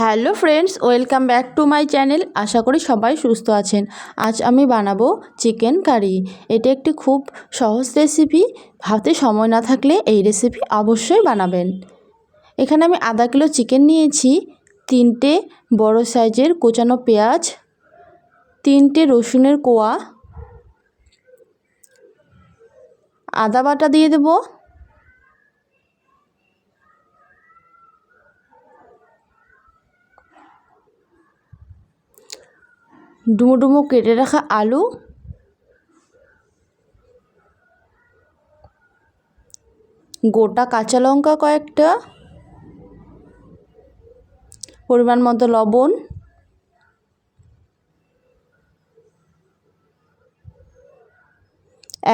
Hello friends, welcome back to my channel. আশা করি সবাই সুস্থ আছেন। আজ আমি বানাবো চিকেন কারি। এটা একটি খুব সহজ রেসিপি। হাতে সময় না থাকলে এই রেসিপি অবশ্যই বানাবেন। এখানে আমি আধা কিলো চিকেন নিয়েছি, তিনটে বড় সাইজের কোচানো পেঁয়াজ, তিনটে রসুনের কোয়া, আদা বাটা দিয়ে দেবো ডুমো ডুমো কেটে রাখা আলু। গোটা কাঁচা লঙ্কা কয়েকটা। পরিমাণ মতো লবণ।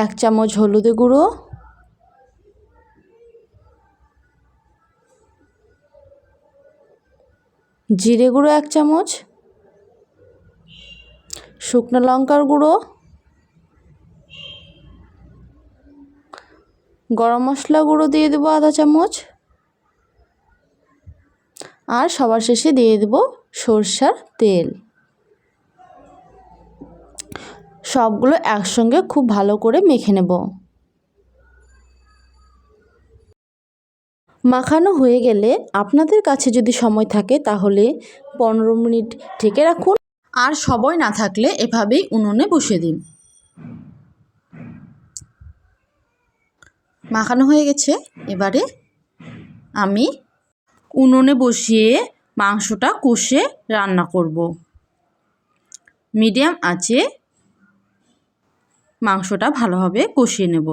এক চামচ হলুদে গুঁড়ো। জিরে গুঁড়ো এক চামচ। শুকনো লঙ্কার গুঁড়ো, গরম মশলা গুঁড়ো দিয়ে দেবো আধা চামচ, আর সবার শেষে দিয়ে দেব সরষার তেল। সবগুলো একসঙ্গে খুব ভালো করে মেখে নেব। মাখানো হয়ে গেলে আপনাদের কাছে যদি সময় থাকে তাহলে পনেরো মিনিট ঢেকে রাখুন। আর সময় না থাকলে এভাবেই উনুনে বসিয়ে দিন। মাখানো হয়ে গেছে। এবারে আমি উনুনে বসিয়ে মাংসটা কষে রান্না করব। মিডিয়াম আঁচে মাংসটা ভালোভাবে কষিয়ে নেব।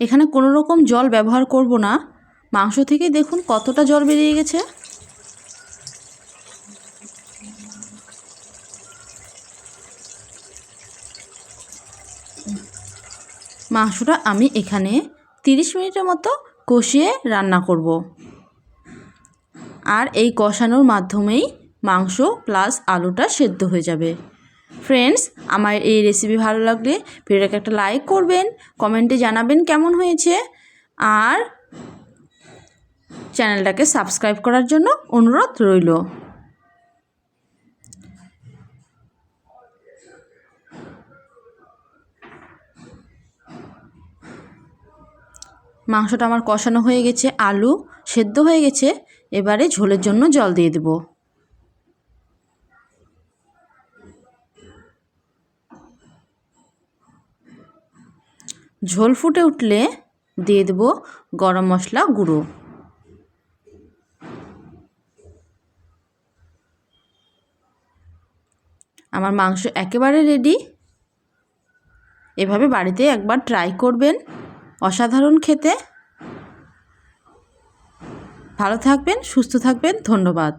এখানে কোনো রকম জল ব্যবহার করব না। মাংস থেকে দেখুন কতটা জল বেরিয়ে গেছে। মাংসটা আমি এখানে তিরিশ মিনিটের মতো কষিয়ে রান্না করব। আর এই কষানোর মাধ্যমেই মাংস প্লাস আলুটা সেদ্ধ হয়ে যাবে। ফ্রেন্ডস আমার এই রেসিপি ভালো লাগলে ভিডিওটাকে একটা লাইক করবেন কমেন্টে জানাবেন কেমন হয়েছে, আর চ্যানেলটাকে সাবস্ক্রাইব করার জন্য অনুরোধ রইল। মাংসটা আমার কষানো হয়ে গেছে, আলু সেদ্ধ হয়ে গেছে, এবারে ঝোলের জন্য জল দিয়ে দেবো। ঝোল ফুটে উঠলে দিয়ে দেব গরম মশলা গুঁড়ো। আমার মাংস একেবারে রেডি এভাবে বাড়িতে একবার ট্রাই করবেন, অসাধারণ খেতে। ভালো থাকবেন, সুস্থ থাকবেন, ধন্যবাদ।